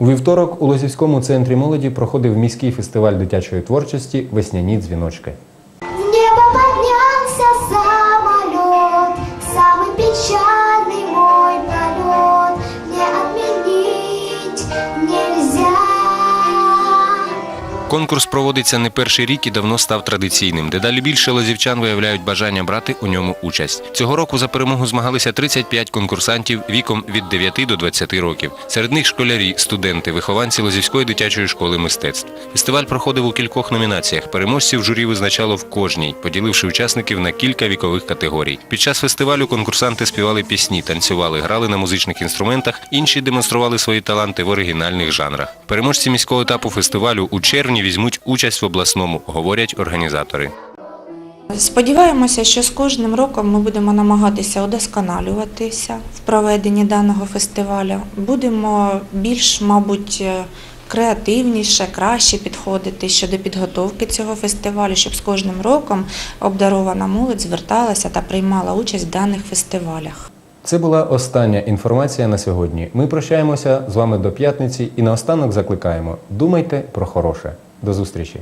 У вівторок у Лозівському центрі молоді проходив міський фестиваль дитячої творчості Весняні дзвіночки. Конкурс проводиться не перший рік і давно став традиційним. Дедалі більше лозівчан виявляють бажання брати у ньому участь. Цього року за перемогу змагалися 35 конкурсантів віком від 9 до 20 років. Серед них школярі, студенти, вихованці Лозівської дитячої школи мистецтв. Фестиваль проходив у кількох номінаціях. Переможців журі визначало в кожній, поділивши учасників на кілька вікових категорій. Під час фестивалю конкурсанти співали пісні, танцювали, грали на музичних інструментах, інші демонстрували свої таланти в оригінальних жанрах. Переможці міського етапу фестивалю у червні візьмуть участь в обласному, говорять організатори. Сподіваємося, що з кожним роком ми будемо намагатися удосконалюватися в проведенні даного фестивалю. Будемо більш, мабуть, е, креативніше, краще підходити щодо підготовки цього фестивалю, щоб з кожним роком обдарована молодь зверталася та приймала участь в даних фестивалях. Це була остання інформація на сьогодні. Ми прощаємося з вами до п'ятниці і наостанок закликаємо: думайте про хороше. До зустрічі!